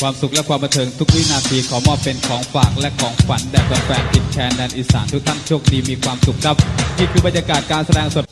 ความสุขและความบันเทิงทุกวินาทีขอมอบเป็นของฝากและของฝันแด่แฟนๆติดแชนแดนอีสานทุกท่านโชคดีมีความสุขครับ นี่คือบรรยากาศการแสดงสด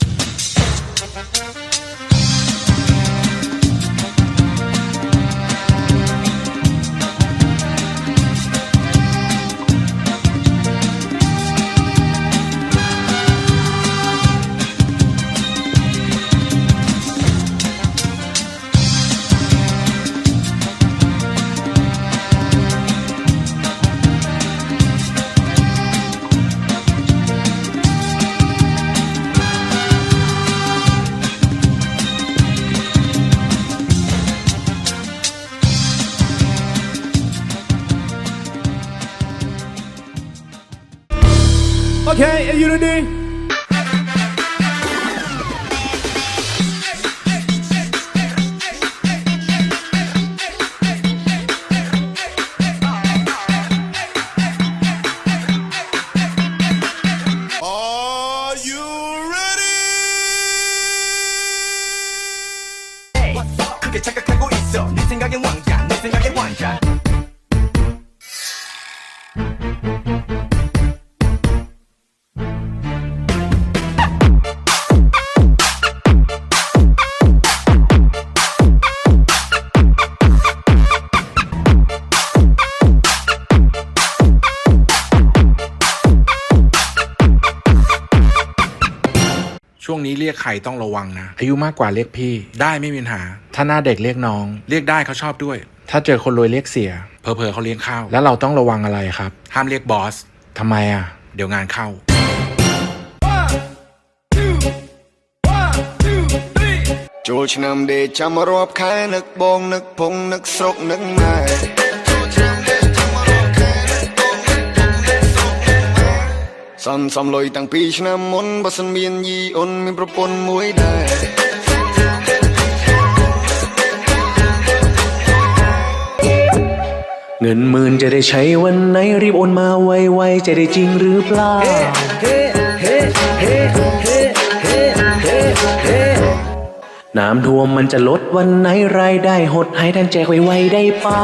Okay, are you ready? Are you ready? 그게 착각하고 있어 네 생각엔 왕 ช่วงนี้เรียกใครต้องระวังนะ อายุมากกว่าเรียกพี่ ได้ไม่มีปัญหา ถ้าหน้าเด็กเรียกน้อง เรียกได้เขาชอบด้วย ถ้าเจอคนรวยเรียกเสีย เพอเพอๆเขาเลี้ยงข้าว แล้วเราต้องระวังอะไรครับ ห้ามเรียกบอสทำไมอ่ะ เดี๋ยวงานเข้า ចូលឆ្នាំដេកចាំរាប់ខែនឹកបងនឹកភងនឹកស្រុកនឹកម៉ែ សំសំលុយតាំងពីឆ្នាំមុនបើសិនមានយីអ៊ុនមានប្រពន្ធមួយដែរ เงินหมื่นจะได้ใช้วันไหนรีบโอนมาไวๆจะได้จริงหรือเปล่า น้ำท่วมมันจะลดวันไหนรายได้หดให้ท่านแจกไวๆได้เปล่า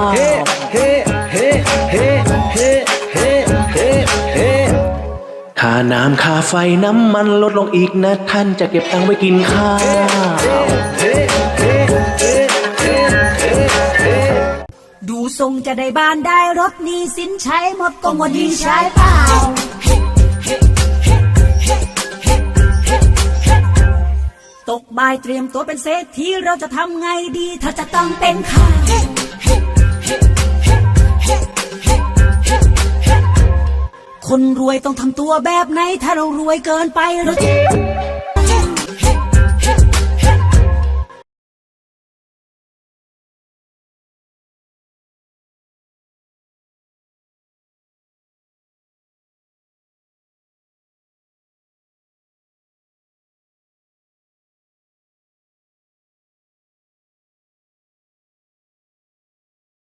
น้ำค่าไฟน้ำมันลดลงอีกนะ ท่านจะเก็บตังค์ไว้กินข้าวดูทรงจะได้บ้านได้รถนี้สินใช้หมดก็หมดดีใช้เปล่าตกบ่ายเตรียมตัวเป็นเศรษฐีเราจะทำไงดี ถ้าจะต้องเป็นข้า คนรวยต้องทำตัวแบบไหน ถ้าเรารวยเกินไปเราจะ